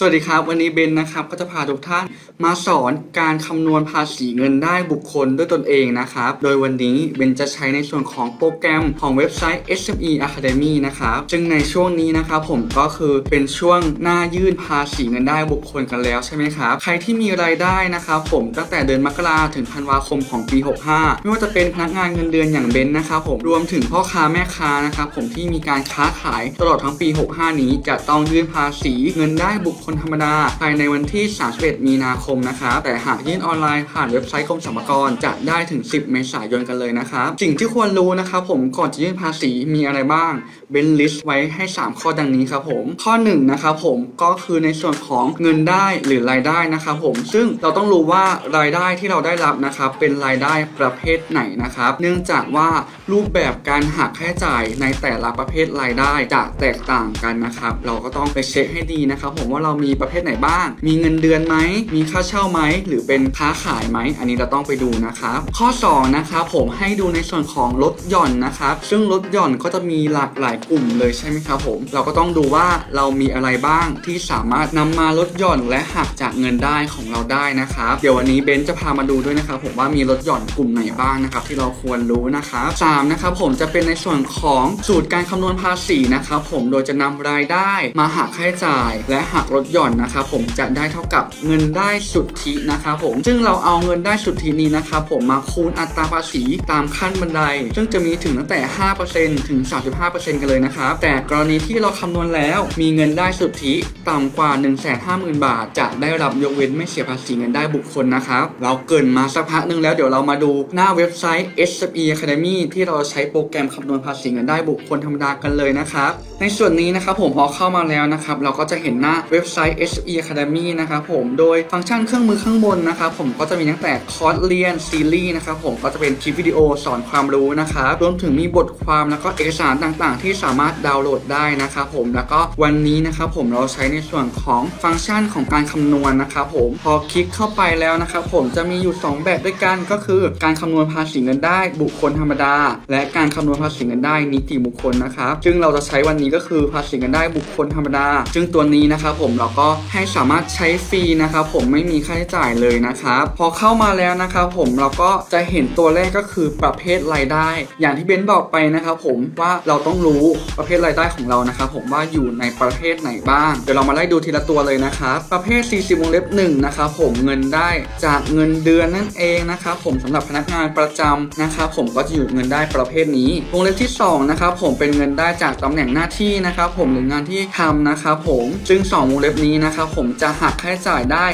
สวัสดีครับ วันนี้เบนนะครับก็จะพาทุกท่านมาสอนการคำนวณภาษีเงินได้บุคคลด้วยตนเองนะครับ โดยวันนี้เบนจะใช้ในส่วนของโปรแกรมของเว็บไซต์ SME Academy นะครับซึ่งในช่วงนี้นะครับผมก็คือเป็นช่วงหน้ายื่นภาษีเงินได้บุคคลกันแล้วใช่ไหมครับ ใครที่มีรายได้นะครับผมตั้งแต่เดือนมกราถึงธันวาคมของปี 65 ไม่ว่าจะเป็นพนักงานเงินเดือนอย่างเบนนะครับผมรวมถึงพ่อค้าแม่ค้านะครับผมที่มีการค้าขายตลอดทั้งปี 65 นี้จะต้องยื่นภาษีเงินได้บุคคลธรรมดา ภายในวันที่ 31 มีนาคมนะครับแต่หากยื่นออนไลน์ผ่านเว็บไซต์กรมสรรพากรจะได้ถึง 10 เมษายนกันเลยนะครับสิ่งที่ควรรู้นะครับผมก่อนจะยื่นภาษีมีอะไรบ้างเบนลิสต์ไว้ให้ 3 ข้อดังนี้ครับผมข้อ1นะครับผมก็คือในส่วนของเงินได้หรือรายได้นะครับผมซึ่งเราต้องรู้ว่ารายได้ที่เราได้รับนะครับเป็นรายได้ประเภทไหนนะครับ เนื่องจากว่า รูปแบบการหักค่าใช้จ่ายในแต่ละประเภทรายได้จะแตกต่างกันนะครับ เราก็ต้องไปเช็คให้ดีนะครับ ผมว่าเรามีประเภทไหนบ้าง มีเงินเดือนไหม มีค่าเช่าไหม หรือเป็นค้าขายไหม อันนี้เราต้องไปดูนะครับ ข้อ 2 นะครับผมให้ดูในส่วนของลดหย่อนนะครับ ซึ่งลดหย่อนก็จะมีหลากหลายกลุ่มเลยใช่ไหมครับผม เราก็ต้องดูว่าเรามีอะไรบ้างที่สามารถนำมาลดหย่อนและหักจากเงินได้ของเราได้นะครับ เดี๋ยววันนี้เบนซ์จะพามาดูด้วยนะครับผมว่ามีลดหย่อนกลุ่มไหนบ้างนะครับที่เราควรรู้นะครับสามนะครับผมจะเป็นในส่วนของสูตรการคำนวณภาษีนะครับผมโดยจะนำรายได้มาหักค่าใช้จ่าย และหักลดหย่อนนะครับผมจะได้เท่ากับเงินได้สุทธินะครับผมซึ่งเราเอาเงินได้สุทธินี้นะครับผมมาคูณอัตราภาษีตามขั้นบันได ซึ่งจะมีถึงตั้งแต่ 5%ถึง 35%กันเลยนะครับแต่กรณีที่เราคำนวณแล้วมีเงินได้สุทธิต่ำกว่า 150,000 บาท จะได้รับยกเว้นไม่เสียภาษีเงินได้บุคคลนะครับเราเกินมาสักพักหนึ่งแล้วเดี๋ยวเรามาดูหน้าเว็บไซต์ SME Academy ที่เราใช้โปรแกรมคำนวณภาษีเงินได้บุคคลธรรมดากันเลยนะครับ ในส่วนนี้นะครับผมพอเข้ามาแล้วนะครับ เราก็จะเห็นหน้าเว็บไซต์ SE Academy นะครับผมโดยฟังก์ชันเครื่องมือข้างบนนะครับผมก็จะมีตั้งแต่คอร์สเรียนซีรีส์นะครับผมก็จะเป็นคลิปวิดีโอสอนความรู้นะครับรวมถึงมีบทความแล้วก็เอกสารต่างๆ ที่สามารถดาวน์โหลดได้นะครับผมแล้วก็วันนี้นะครับผมเราใช้ในส่วนของฟังก์ชันของการคำนวณนะครับผมพอคลิกเข้าไปแล้วนะครับผมจะมีอยู่ 2 แบบด้วยกันก็คือ การคำนวณภาษีเงินได้บุคคลธรรมดาและการคำนวณภาษีเงินได้นิติบุคคลนะครับซึ่งเราจะใช้วันนี้ก็คือภาษีเงินได้บุคคลธรรมดา ซึ่งตัวนี้นะครับผมเราก็ให้สามารถใช้ฟรีนะครับผมไม่มีค่าใช้จ่ายเลยนะครับพอเข้ามาแล้วนะครับผมเราก็จะเห็นตัวแรกก็คือประเภทรายได้ อย่างที่เบนซ์บอกไปนะครับผมว่าเราต้องรู้ประเภทรายได้ของเรานะครับผมว่าอยู่ในประเภทไหนบ้าง เดี๋ยวเรามาไล่ดูทีละตัวเลยนะครับประเภท 40วงเล็บ1นะครับผมเงินได้จากเงินเดือนนั่นเองนะครับผมสำหรับพนักงานประจำนะครับผมก็จะอยู่เงินได้ประเภทนี้วงเล็บที่2นะครับผมเป็นเงินได้จากตำแหน่งหน้าที่นะครับผมหรืองานที่ทำนะครับผมซึ่ง2วงเล็บนี้นะครับผมจะหักค่าใช้จ่ายได้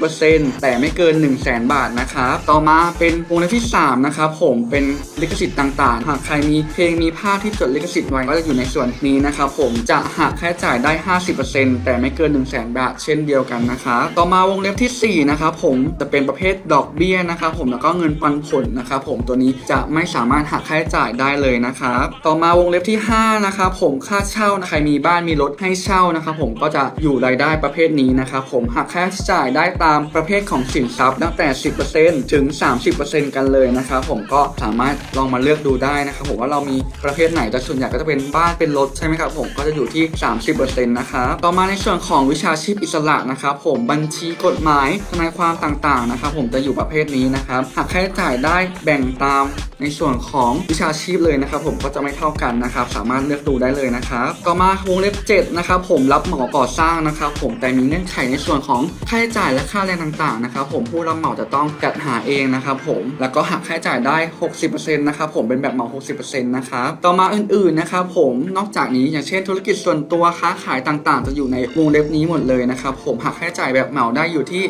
50%แต่ไม่เกิน 1 0 0 0 0แบาทนะครับต่อมาเป็นวงเล็บที่3นะครับผมเป็นลิขสิทธิ์ต่างๆ หากใครมีเพลงมีภาพที่จดลิขสิทธิ์ไว้ก็จะอยู่ในส่วนนี้นะครับผมจะหักค่าใช้จ่ายได้ 50%แต่ไม่เกิน 1 0 0 0 0แบาท เช่นเดียวกันนะครับต่อมาวงเล็บทีสี่4นะครับผมจะเป็นประเภทดอกเบี้ยนะครับผมแล้วก็เงินปันผลนะครับผมตัวนี้จะไม่สามารถหักค่าใช้จ่ายได้เลยนะครับ ต่อมาวงเล็บที่ 5 นะครับผมค่าเช่านะใครมีบ้านมีรถให้เช่านะครับผมก็จะอยู่รายได้ประเภทนี้นะครับผมหักค่าใช้จ่ายได้ตามประเภทของสินทรัพย์ตั้งแต่ 10%ถึง 30%กันเลยนะครับผมก็สามารถลองมาเลือกดูได้นะครับผมว่าเรามีประเภทไหนแต่ส่วนใหญ่ก็จะเป็นบ้านเป็นรถใช่ไหมครับผมก็จะอยู่ที่ 30%นะครับต่อมาในส่วนของวิชาชีพอิสระนะครับผมบัญชีกฎหมายทนายความต่างๆนะครับผมจะอยู่ประเภทนี้นะครับหักค่าใช้จ่ายได้แบ่งตามในส่วนของวิชาชีพเลยนะครับผมก็จะไม่เท่ากันนะครับสามารถเลือกดูได้เลยนะครับต่อมาวงเล็บ7นะครับผมรับเหมาก่อสร้างนะครับผมแต่มีเงื่อนไขในส่วนของค่าใช้จ่ายและค่าแรงต่างๆนะครับผมผู้รับเหมาจะต้องจัดหาเองนะครับผมแล้วก็หักค่าใช้จ่ายได้ 60%นะครับผมเป็นแบบเหมา 60%นะครับต่อมาอื่นๆนะครับผมนอกจากนี้อย่างเช่นธุรกิจส่วนตัวค้าขายต่างๆ จะอยู่ในวงเล็บนี้หมดเลยนะครับผมหักค่าใช้จ่ายแบบเหมาได้อยู่ที่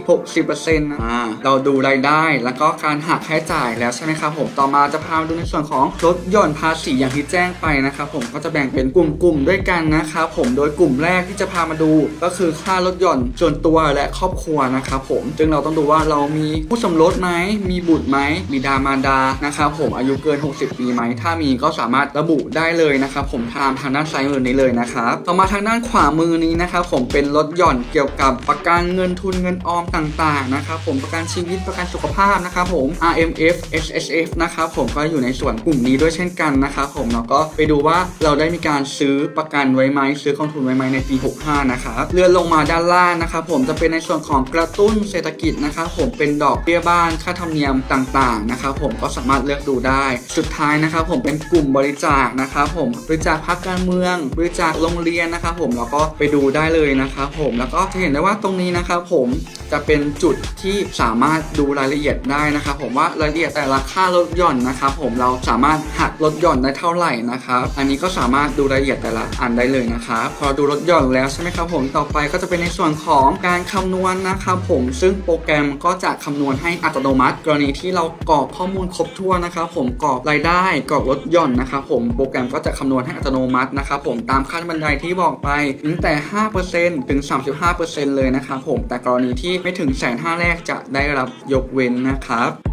60%อ่าเราดูรายได้ แล้วก็การหักค่าใช้จ่ายแล้วใช่ไหมครับผมต่อมาจะพามาดูในส่วนของลดหย่อนภาษีอย่างที่แจ้งไปนะครับผมก็จะแบ่งเป็นกลุ่มๆด้วยกันนะครับผมโดยกลุ่มแรกที่จะพามาดูก็คือค่าลดหย่อนส่วนตัวและครอบครัวนะครับผมซึ่งเราต้องดูว่าเรามีผู้สมรสไหมมีบุตรไหมบิดามารดานะครับผมอายุเกิน 60 ปีไหมถ้ามีก็สามารถระบุได้เลยนะครับผมตามทางด้านซ้ายมือนี้เลยนะครับต่อมาทางด้านขวามือนี้นะครับผมเป็นลดหย่อนเกี่ยวกับประกันเงินทุนเงินออมต่างๆนะครับผมประกันชีวิตประกันสุขภาพนะครับผม RMF SSF นะครับผมก็อยู่ในส่วนกลุ่มนี้ด้วยเช่นกันนะครับผมแล้วก็ไปดูว่าเราได้มีการซื้อประกันไว้ไหมซื้อกองทุนไว้ไหมในปี 65 นะครับเลื่อนลงมาด้านล่างนะครับผมจะเป็นในส่วนของกระตุ้นเศรษฐกิจนะครับผมเป็นดอกเบี้ยบ้านค่าธรรมเนียมต่างๆนะครับผมก็สามารถเลือกดูได้ สุดท้ายนะครับผมเป็นกลุ่มบริจาคนะครับผมบริจาคพรรคการเมือง บริจาคโรงเรียนนะครับผมแล้วก็ไปดูได้เลยนะครับผมแล้วก็จะเห็นได้ว่าตรงนี้นะครับผมจะเป็นจุดที่สามารถดูรายละเอียดได้นะครับผมว่ารายละเอียดแต่ละค่าลดหย่อนนะครับผมเราสามารถหักลดหย่อนได้เท่าไหร่นะครับอันนี้ก็สามารถดูรายละเอียดแต่ละอันได้เลยนะครับพอดูลดหย่อนแล้วใช่ไหมครับผมต่อไปก็จะเป็นในส่วนของการคำนวณนะครับผมซึ่งโปรแกรมก็จะคำนวณให้อัตโนมัติ กรณีที่เรากรอกข้อมูลครบถ้วนนะครับผมกรอกรายได้กรอกลดหย่อนนะครับผมโปรแกรมก็จะคำนวณให้อัตโนมัตินะครับผมตามขั้นบันไดที่บอกไปตั้งแต่ 5%ถึง 35%เลยนะครับผมแต่กรณีที่ไม่ถึงแสนห้าแรกจะได้รับยกเว้นนะครับ